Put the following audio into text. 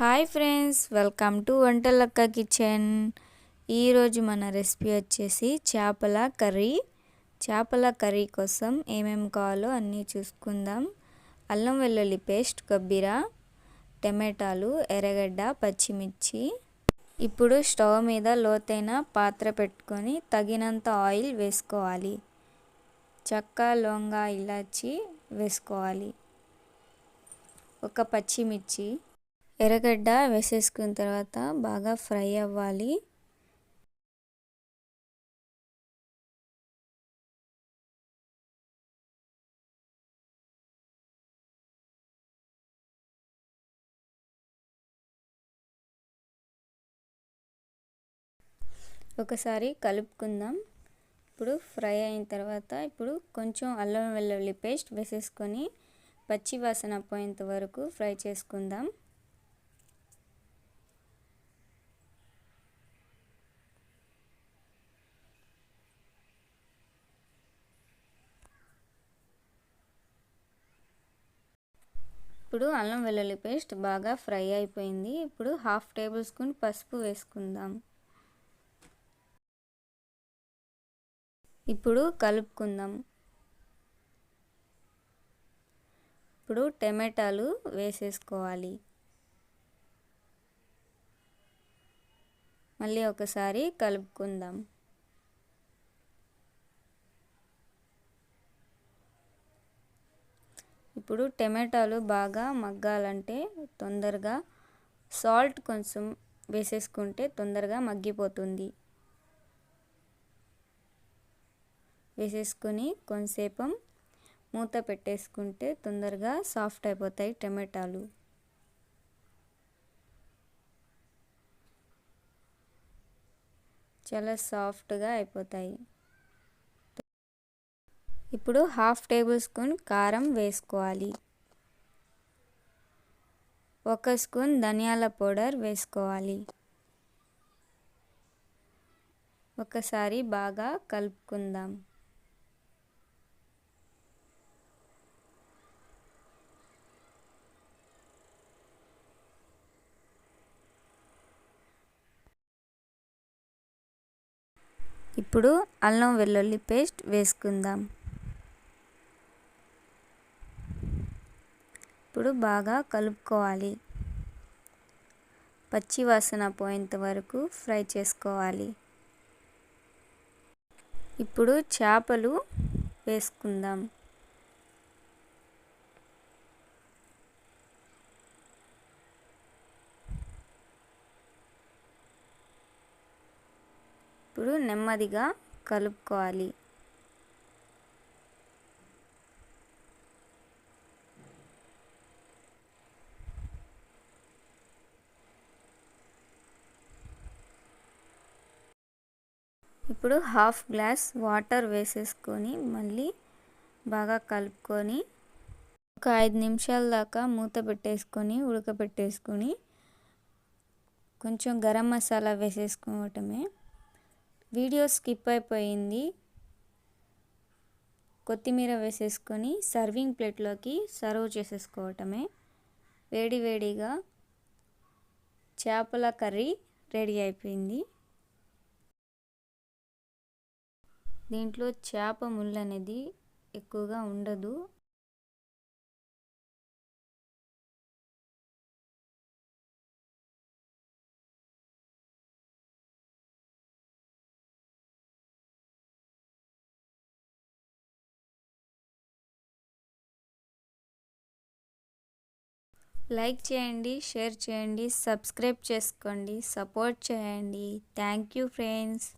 Hi friends welcome to Vantalakka kitchen. ఈరోజు మన recipe వచ్చేసి చేపల కర్రీ. చేపల కర్రీ కోసం ఏమేమి కావాలో అన్నీ చూసుకుందాం. అల్లం వెల్లుల్లి పేస్ట్ కొబ్బరి టమాటాలు ఎర్రగడ్డ పచ్చిమిర్చి. ఇప్పుడు స్టవ్ మీద లోతైన పాత్ర పెట్టుకొని తగినంత ఆయిల్ వేసుకోవాలి. చెక్క లొంగ ఇలాచి వేసుకోవాలి. ఒక పచ్చిమిర్చి ఎర్రగడ్డ వేసేసుకున్న తర్వాత బాగా ఫ్రై అవ్వాలి. ఒకసారి కలుపుకుందాం. ఇప్పుడు ఫ్రై అయిన తర్వాత ఇప్పుడు కొంచెం అల్లం వెల్లుల్లి పేస్ట్ వేసేసుకొని పచ్చి వాసన పోయేంత వరకు ఫ్రై చేసుకుందాం. ఇప్పుడు అల్లం వెల్లుల్లి పేస్ట్ బాగా ఫ్రై అయిపోయింది. ఇప్పుడు హాఫ్ టేబుల్ స్పూన్ పసుపు వేసుకుందాం. ఇప్పుడు కలుపుకుందాం. ఇప్పుడు టమాటాలు వేసేసుకోవాలి. మళ్ళీ ఒకసారి కలుపుకుందాం. ఇప్పుడు టమాటాలు బాగా మగ్గాలంటే తొందరగా సాల్ట్ కొంచెం వేసేసుకుంటే తొందరగా మగ్గిపోతుంది. వేసేసుకొని కొంతసేపు మూత పెట్టేసుకుంటే తొందరగా సాఫ్ట్ అయిపోతాయి టమాటాలు. చాలా సాఫ్ట్గా అయిపోతాయి. ఇప్పుడు హాఫ్ టేబుల్ స్పూన్ కారం వేసుకోవాలి. ఒక స్పూన్ ధనియాల పౌడర్ వేసుకోవాలి. ఒకసారి బాగా కలుపుకుందాం. ఇప్పుడు అల్లం వెల్లుల్లి పేస్ట్ వేసుకుందాం. ఇప్పుడు బాగా కలుపుకోవాలి. పచ్చి వాసన పోయేంత వరకు ఫ్రై చేసుకోవాలి. ఇప్పుడు చేపలు వేసుకుందాం. ఇప్పుడు నెమ్మదిగా కలుపుకోవాలి. ఇప్పుడు హాఫ్ గ్లాస్ వాటర్ వేసేసుకొని మళ్ళీ బాగా కలుపుకొని ఒక ఐదు నిమిషాల దాకా మూత పెట్టేసుకొని ఉడకబెట్టేసుకొని కొంచెం గరం మసాలా వేసేసుకోవటమే. వీడియో స్కిప్ అయిపోయింది. కొత్తిమీర వేసేసుకొని సర్వింగ్ ప్లేట్లోకి సర్వ్ చేసేసుకోవటమే. వేడి వేడిగా చేపల కర్రీ రెడీ అయిపోయింది. దీంట్లో చేప ముళ్ళు అనేది ఎక్కువగా ఉండదు. లైక్ చేయండి షేర్ చేయండి సబ్స్క్రైబ్ చేసుకోండి సపోర్ట్ చేయండి. Thank you friends.